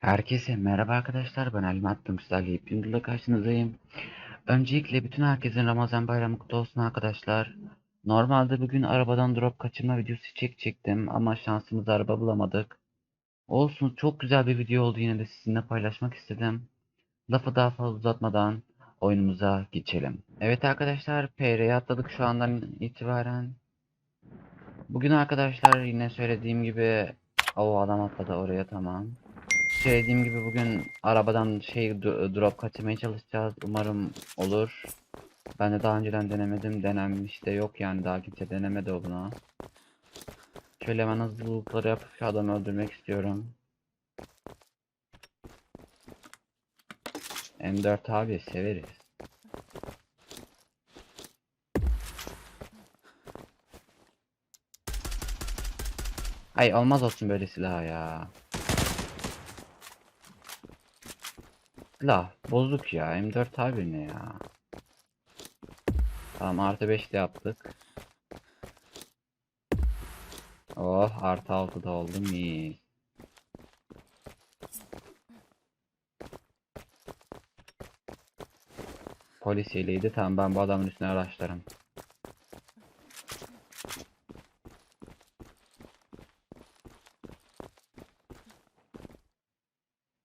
Herkese merhaba arkadaşlar ben Ali Attım sizlerle videoda karşınızdayım. Öncelikle bütün herkesin Ramazan bayramı kutlu olsun arkadaşlar. Normalde bugün arabadan drop kaçırma videosu çekecektim ama şansımızda araba bulamadık. Olsun çok güzel bir video oldu yine de sizinle paylaşmak istedim. Lafı daha fazla uzatmadan oyunumuza geçelim. Evet arkadaşlar PR'ye atladık şu andan itibaren. Bugün arkadaşlar yine söylediğim gibi o adam atladı oraya tamam. Söylediğim gibi bugün arabadan şey drop kaçırmaya çalışacağız. Umarım olur. Ben de daha önceden denemedim. Denenmiş de yok yani daha kimse denemedi buna. Şöyle hemen hızlılıkları yapıp şu adamı öldürmek istiyorum. M4 abi severiz. Ay olmaz olsun böyle silah ya. Silah bozuk ya. M4 abi ne ya? Tamam artı 5 de yaptık. Oh artı 6 da oldu mis. Polis yeleğiydi. Tamam ben bu adamın üstüne araçlarım.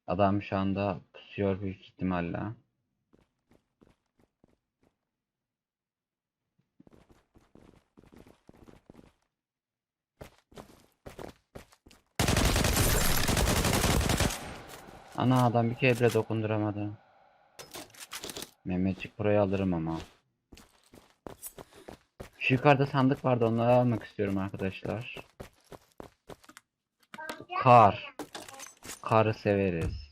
Adam şu anda pusuyor büyük ihtimalle. Ana adam bir kere bile dokunduramadı. Mehmetçik burayı alırım ama. Şu yukarıda sandık vardı onları almak istiyorum arkadaşlar. Kar. Karı severiz.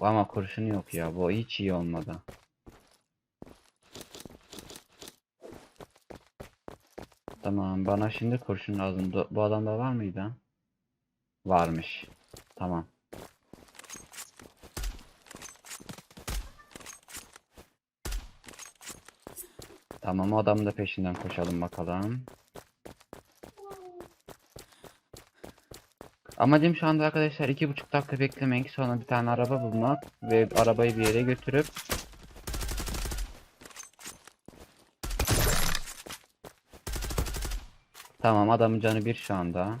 Ama kurşun yok ya. Bu hiç iyi olmadı. Tamam bana şimdi kurşun lazım. Bu adamda var mıydı? Varmış. Tamam. Tamam o adamın da peşinden koşalım bakalım. Amacım şu anda arkadaşlar iki buçuk dakika beklemek sonra bir tane araba bulmak ve arabayı bir yere götürüp Tamam adamın canı bir şu anda.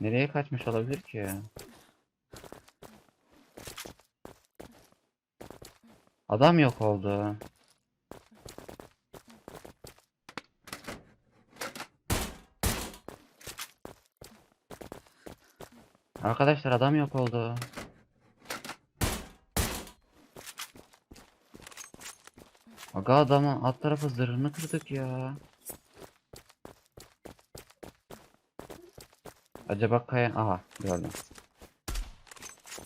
Nereye kaçmış olabilir ki? Adam yok oldu. Arkadaşlar adam yok oldu. Aga adamın alt tarafı zırhını kırdık ya. Acaba kaya... Aha gördüm.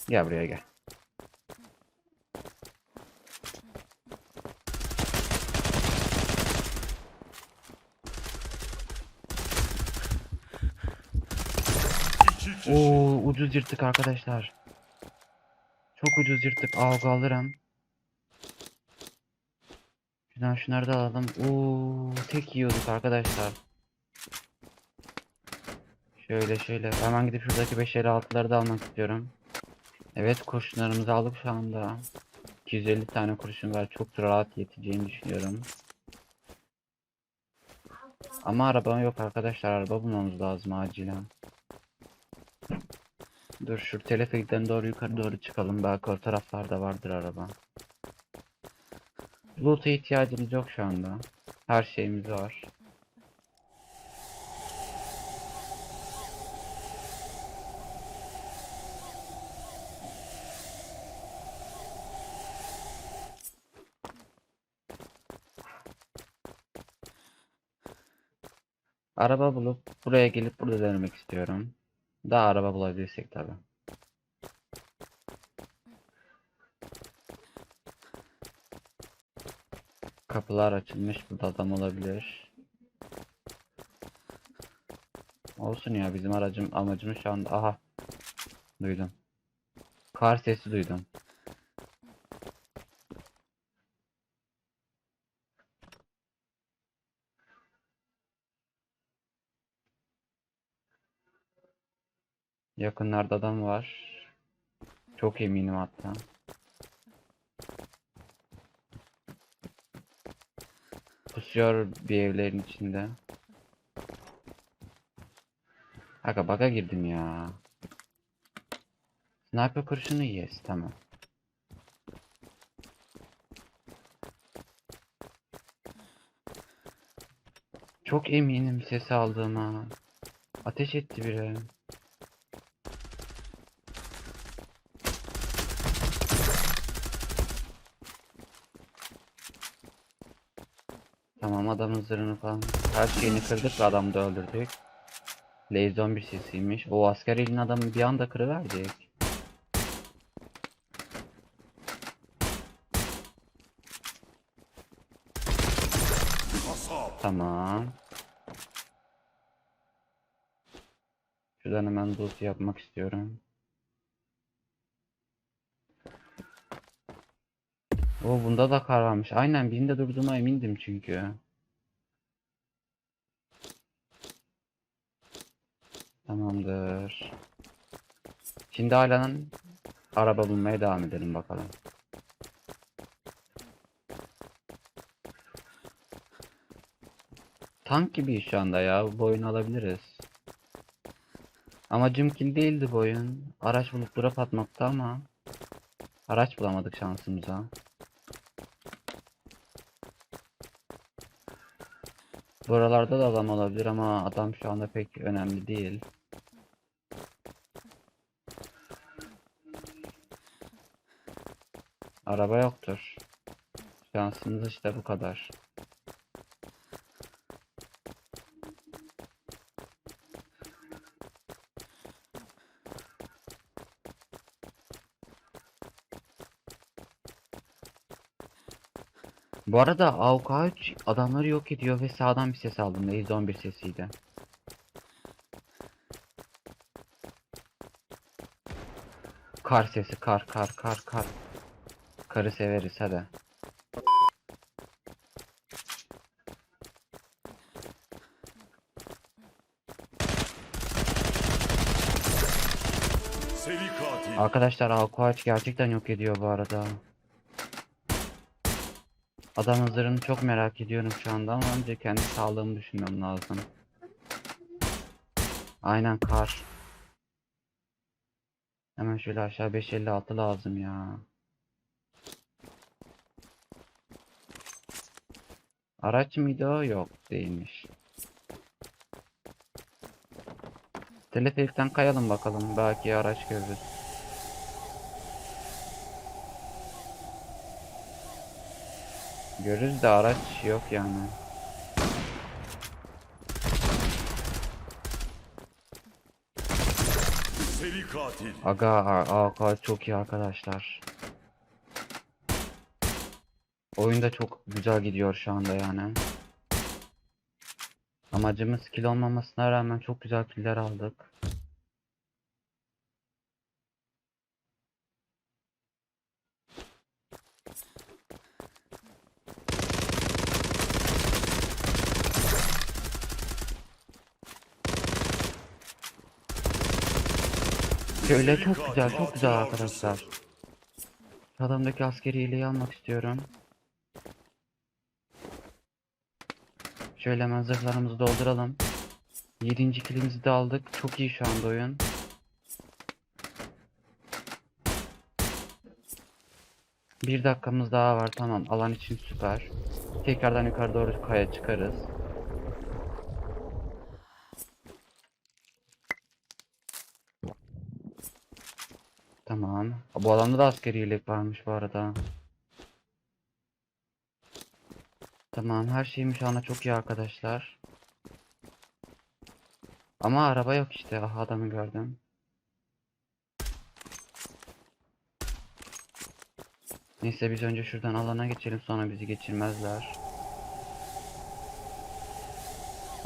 Gel buraya gel. Oo ucuz yırttık arkadaşlar. Çok ucuz yırttık. Algı alırım. Şuradan şunları da alalım. Oo tek yiyorduk arkadaşlar. Şöyle şöyle. Hemen gidip şuradaki 556'ları da almak istiyorum. Evet kurşunlarımızı aldık şu anda. 250 tane kurşun var. Çok rahat yeteceğini düşünüyorum. Ama araba yok arkadaşlar. Araba bulmamız lazım acilen. Dur şu teleferikten doğru yukarı doğru çıkalım. Belki o taraflarda vardır araba. Loot'a ihtiyacımız yok şu anda. Her şeyimiz var. Araba bulup buraya gelip burada denemek istiyorum. Daha araba bulabilirsek tabi. Kapılar açılmış. Burada adam olabilir. Olsun ya bizim aracım amacımız şu anda. Aha. Duydum. Kar sesi duydum. Yakınlarda adam var. Çok eminim hatta. Pusuyor bir evlerin içinde. Aga baga girdim ya. Sniper kurşunu yes tamam. Çok eminim ses aldığıma. Ateş etti biri. Tamam adamın zırhını falan her şeyini kırdık ve adamı da öldürdük. Laser bir sesiymiş. O asker elin adamı bir anda kırıverdik. Tamam. Şuradan hemen loot yapmak istiyorum. O bunda da kar varmış. Aynen birinde durduğuma emindim çünkü. Tamamdır. Şimdi halen araba bulmaya devam edelim bakalım. Tank gibi şu anda ya. Bu oyunu alabiliriz. Amacım kill değildi bu oyun. Araç bulup drop atmakta ama araç bulamadık şansımıza. Buralarda da adam olabilir ama adam şu anda pek önemli değil. Araba yoktur. Şansımız işte bu kadar. Bu arada AUK3 adamları yok ediyor ve sağdan bir ses aldım. Lazy 11 sesiydi. Kar sesi kar kar kar kar. Karı severiz hadi. Arkadaşlar AUK3 gerçekten yok ediyor bu arada. Adam hızlarını çok merak ediyorum şu anda ama önce kendi sağlığımı düşünmem lazım. Aynen kar. Hemen şöyle aşağı 556 lazım ya. Araç mıydı o? Yok değilmiş. Teleferikten kayalım bakalım. Belki araç görürüz. Görürüz de araç yok yani. Seri katil. Aga AK çok iyi arkadaşlar. Oyunda çok güzel gidiyor şu anda yani. Amacımız kill olmamasına rağmen çok güzel killer aldık. Şöyle çok güzel, çok güzel arkadaşlar. Adamdaki askeri iyiliği almak istiyorum. Şöyle hemen zırhlarımızı dolduralım. 7. kilimizi de aldık. Çok iyi şu anda oyun. Bir dakikamız daha var. Tamam. Alan için süper. Tekrardan yukarı doğru kaya çıkarız. Tamam. Bu alanda da askeri yelek varmış bu arada. Tamam her şeyim şu anda çok iyi arkadaşlar. Ama araba yok işte. Aha adamı gördüm. Neyse biz önce şuradan alana geçelim sonra bizi geçirmezler.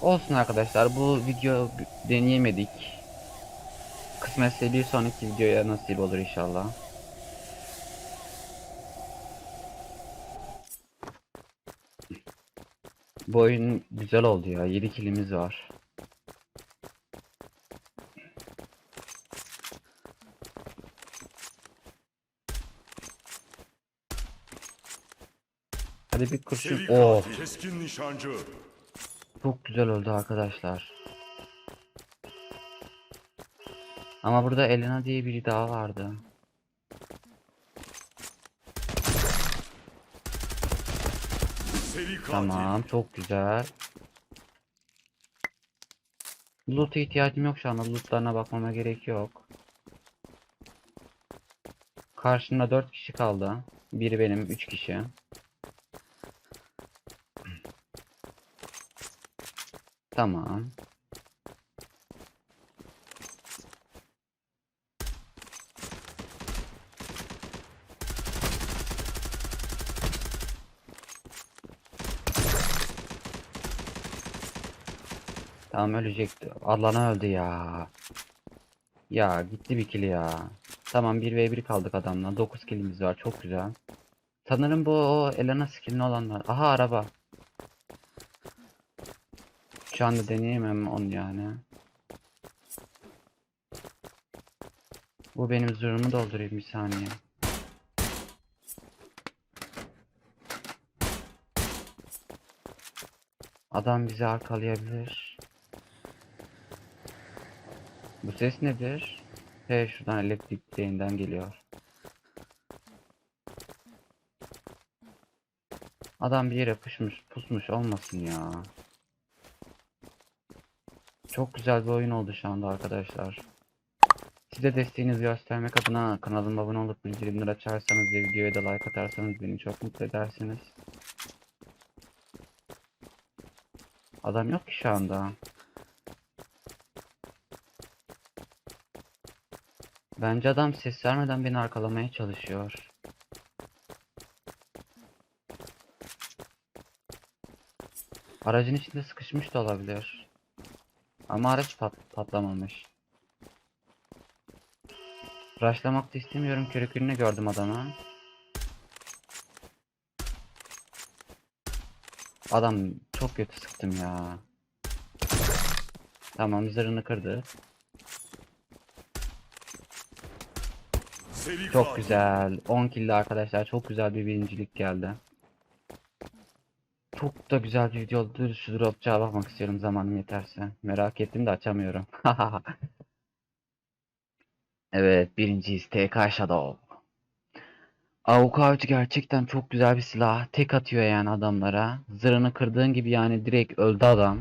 Olsun arkadaşlar bu video deneyemedik. Kısmetse bir sonraki videoya nasip olur inşallah. Bu oyun güzel oldu ya. 7 kilimiz var. Hadi bir kurşun. Oh. Çok güzel oldu arkadaşlar. Ama burada Elena diye biri daha vardı. Tamam, çok güzel. Loot'a ihtiyacım yok şu anda. Loot'larına bakmama gerek yok. Karşımda 4 kişi kaldı. Biri benim, 3 kişi. Tamam. Tamam ölecekti. Adlana öldü ya. Ya gitti bir kill ya. Tamam 1v1 kaldık adamla. 9 killimiz var. Çok güzel. Sanırım bu o Elena skill'li olanlar. Aha araba. Şu anda deneyemem onu yani. Bu benim zırhımı doldurayım bir saniye. Adam bizi arkalayabilir. Bu ses nedir? He şuradan elektrik direğinden geliyor. Adam bir yere pusmuş, pusmuş olmasın ya. Çok güzel bir oyun oldu şu anda arkadaşlar. Size desteğinizi göstermek adına kanalıma abone olup bildirimleri açarsanız ve videoya da like atarsanız beni çok mutlu edersiniz. Adam yok ki şu anda. Bence adam ses vermeden beni arkalamaya çalışıyor. Aracın içinde sıkışmış da olabilir. Ama araç pat patlamamış. Rushlamak da istemiyorum. Körükünü gördüm adamı. Adam çok kötü sıktım ya. Tamam zırhını kırdı. Çok güzel. 10 killi arkadaşlar. Çok güzel bir birincilik geldi. Çok da güzel bir video oldu. Şu dropçuğa bakmak istiyorum zamanım yeterse. Merak ettim de açamıyorum. Evet birinciyiz. TK Shadow. AWP avcı gerçekten çok güzel bir silah. Tek atıyor yani adamlara. Zırhını kırdığın gibi yani direkt öldü adam.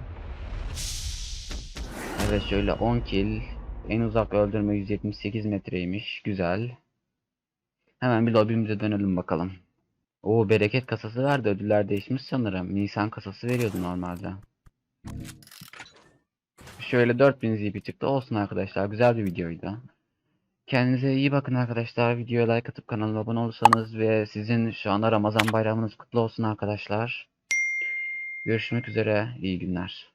Evet şöyle 10 kill. En uzak öldürme 178 metreymiş. Güzel. Hemen bir lobimize dönelim bakalım. Oo bereket kasası verdi. Ödüller değişmiş sanırım. Nisan kasası veriyordu normalde. Şöyle 4000 ZP çıktı. Olsun arkadaşlar. Güzel bir videoydu. Kendinize iyi bakın arkadaşlar. Videoya like atıp kanalıma abone olursanız ve sizin şu anda Ramazan bayramınız kutlu olsun arkadaşlar. Görüşmek üzere. İyi günler.